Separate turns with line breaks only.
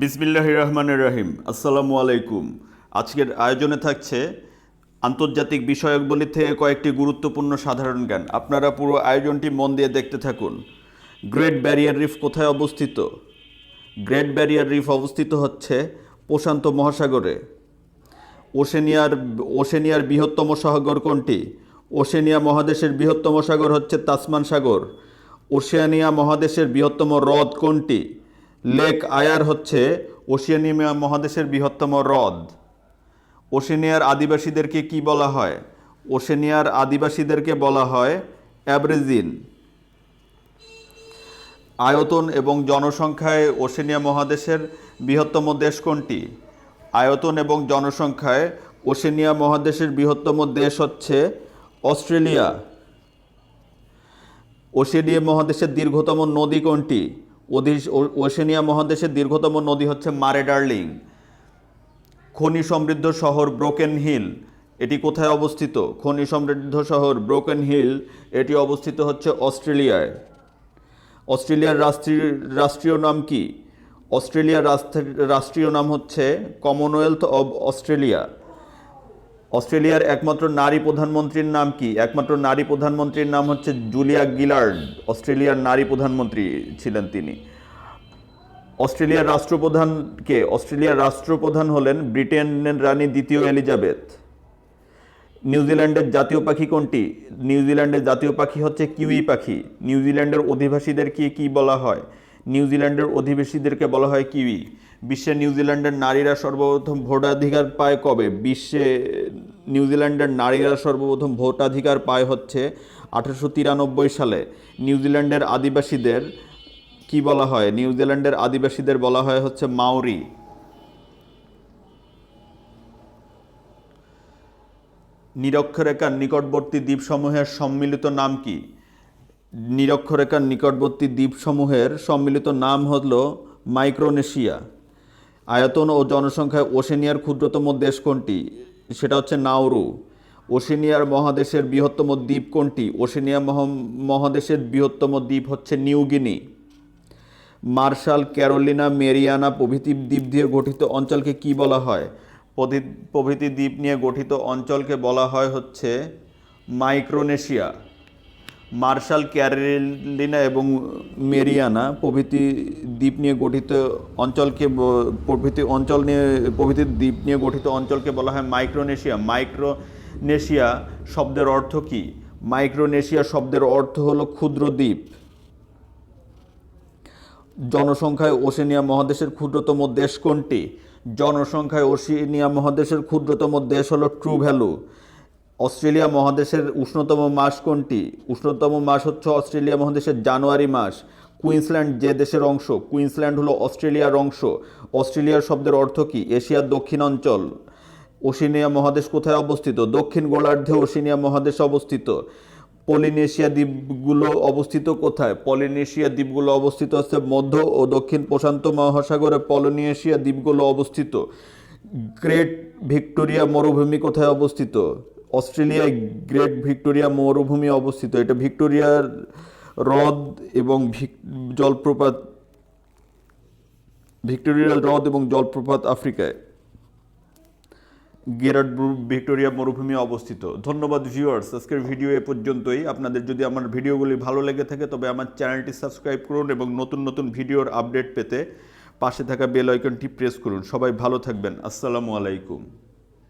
বিসমিল্লাহ রহমানুর রহিম। আসসালামু আলাইকুম। আজকের আয়োজনে থাকছে আন্তর্জাতিক বিষয়াবলী থেকে কয়েকটি গুরুত্বপূর্ণ সাধারণ জ্ঞান। আপনারা পুরো আয়োজনটি মন দিয়ে দেখতে থাকুন। গ্রেট ব্যারিয়ার রিফ কোথায় অবস্থিত? গ্রেট ব্যারিয়ার রিফ অবস্থিত হচ্ছে প্রশান্ত মহাসাগরে। ওশেনিয়ার ওশেনিয়ার বৃহত্তম সাগর কোনটি? ওশেনিয়া মহাদেশের বৃহত্তম সাগর হচ্ছে তাসমান সাগর। ওশেনিয়া মহাদেশের বৃহত্তম হ্রদ কোনটি? লেক আয়ার হচ্ছে ওশিয়ানিয়া মহাদেশের বৃহত্তম হ্রদ। ওশেনিয়ার আদিবাসীদেরকে কি বলা হয়? ওশেনিয়ার আদিবাসীদেরকে বলা হয় অ্যাব্রেজিন। আয়তন এবং জনসংখ্যায় ওশেনিয়া মহাদেশের বৃহত্তম দেশ কোনটি? আয়তন এবং জনসংখ্যায় ওশেনিয়া মহাদেশের বৃহত্তম দেশ হচ্ছে অস্ট্রেলিয়া। ওশেনিয়া মহাদেশের দীর্ঘতম নদী কোনটি? ওশেনিয়া মহাদেশের দীর্ঘতম নদী হচ্ছে মারে ডার্লিং। খনি সমৃদ্ধ শহর ব্রোকেন হিল, এটি কোথায় অবস্থিত? খনি সমৃদ্ধ শহর ব্রোকেন হিল, এটি অবস্থিত হচ্ছে অস্ট্রেলিয়ায়। অস্ট্রেলিয়ার রাষ্ট্রীয় রাষ্ট্রীয় নাম কি? অস্ট্রেলিয়ার রাষ্ট্র- রাষ্ট্রীয় নাম হচ্ছে কমনওয়েলথ অব অস্ট্রেলিয়া। অস্ট্রেলিয়ার একমাত্র নারী প্রধানমন্ত্রীর নাম কি? একমাত্র নারী প্রধানমন্ত্রীর নাম হচ্ছে জুলিয়া গিলার্ড। অস্ট্রেলিয়ার নারী প্রধানমন্ত্রী ছিলেন তিনি। অস্ট্রেলিয়ার রাষ্ট্রপ্রধান কে? অস্ট্রেলিয়ার রাষ্ট্রপ্রধান হলেন ব্রিটেনের রানী দ্বিতীয় এলিজাবেথ। নিউজিল্যান্ডের জাতীয় পাখি কোনটি? নিউজিল্যান্ডের জাতীয় পাখি হচ্ছে কিউই পাখি। নিউজিল্যান্ডের অধিবাসীদেরকে কি বলা হয়? নিউজিল্যান্ডের অধিবাসীদেরকে বলা হয় কিউই। বিশ্বে নিউজিল্যান্ডের নারীরা সর্বপ্রথম ভোটাধিকার পায় কবে? বিশ্বে নিউজিল্যান্ডের নারীরা সর্বপ্রথম ভোটাধিকার পায় হচ্ছে আঠারোশো তিরানব্বই সালে। নিউজিল্যান্ডের আদিবাসীদের কি বলা হয়? নিউজিল্যান্ডের আদিবাসীদের বলা হয় হচ্ছে মাওরি। নিরক্ষরেখার নিকটবর্তী দ্বীপসমূহের সম্মিলিত নাম কি? নিরক্ষরেখার নিকটবর্তী দ্বীপসমূহের সম্মিলিত নাম হল মাইক্রোনেশিয়া। আয়তন ও জনসংখ্যায় ওশেনিয়ার ক্ষুদ্রতম দেশ কোনটি? সেটা হচ্ছে নাউরু ওশেনিয়ার মহাদেশের বৃহত্তম দ্বীপ কোনটি? ওশেনিয়া মহা- মহাদেশের বৃহত্তম দ্বীপ হচ্ছে নিউগিনি মার্শাল ক্যারোলিনা মেরিয়ানা প্রভৃতি দ্বীপ দিয়ে গঠিত অঞ্চলকে কি বলা হয়? প্রভৃ- প্রভৃতি দ্বীপ নিয়ে গঠিত অঞ্চলকে বলা হয় হচ্ছে মাইক্রোনেশিয়া। মার্শাল ক্যারেলিনা এবং মেরিয়ানা প্রভৃতি দ্বীপ নিয়ে গঠিত অঞ্চলকে প্রভৃতি অঞ্চল নিয়ে, প্রভৃতি দ্বীপ নিয়ে গঠিত অঞ্চলকে বলা হয় মাইক্রোনেশিয়া। মাইক্রোনেশিয়া শব্দের অর্থ কি? মাইক্রোনেশিয়া শব্দের অর্থ হলো ক্ষুদ্র দ্বীপ। জনসংখ্যায় ওশেনিয়া মহাদেশের ক্ষুদ্রতম দেশ কোনটি? জনসংখ্যায় ওশেনিয়া মহাদেশের ক্ষুদ্রতম দেশ হলো ট্রু ভ্যালু অস্ট্রেলিয়া মহাদেশের উষ্ণতম মাস কোনটি? উষ্ণতম মাস হচ্ছে অস্ট্রেলিয়া মহাদেশের জানুয়ারি মাস। কুইন্সল্যান্ড যে দেশের অংশ, কুইন্সল্যান্ড হলো অস্ট্রেলিয়ার অংশ। অস্ট্রেলিয়ার শব্দের অর্থ কি? এশিয়ার দক্ষিণ অঞ্চল। ওশেনিয়া মহাদেশ কোথায় অবস্থিত? দক্ষিণ গোলার্ধে ওশিনিয়া মহাদেশ অবস্থিত। পলিনেশিয়া দ্বীপগুলো অবস্থিত কোথায়? পলিনেশিয়া দ্বীপগুলো অবস্থিত হচ্ছে মধ্য ও দক্ষিণ প্রশান্ত মহাসাগরে। পলিনেশিয়া দ্বীপগুলো অবস্থিত। গ্রেট ভিক্টোরিয়া মরুভূমি কোথায় অবস্থিত? অস্ট্রেলিয়ায় গ্রেট ভিক্টোরিয়া মরুভূমি অবস্থিত। এটা ভিক্টোরিয়ার হ্রদ এবং জলপ্রপাত, ভিক্টোরিয়ার হ্রদ এবং জলপ্রপাত আফ্রিকায়। গেরাট ভিক্টোরিয়া মরুভূমি অবস্থিত। ধন্যবাদ ভিউয়ার্স আজকের ভিডিও এ পর্যন্তই। আপনাদের যদি আমার ভিডিওগুলি ভালো লেগে থাকে, তবে আমার চ্যানেলটি সাবস্ক্রাইব করুন এবং নতুন নতুন ভিডিওর আপডেট পেতে পাশে থাকা বেল আইকনটি প্রেস করুন। সবাই ভালো থাকবেন। আসসালামু আলাইকুম।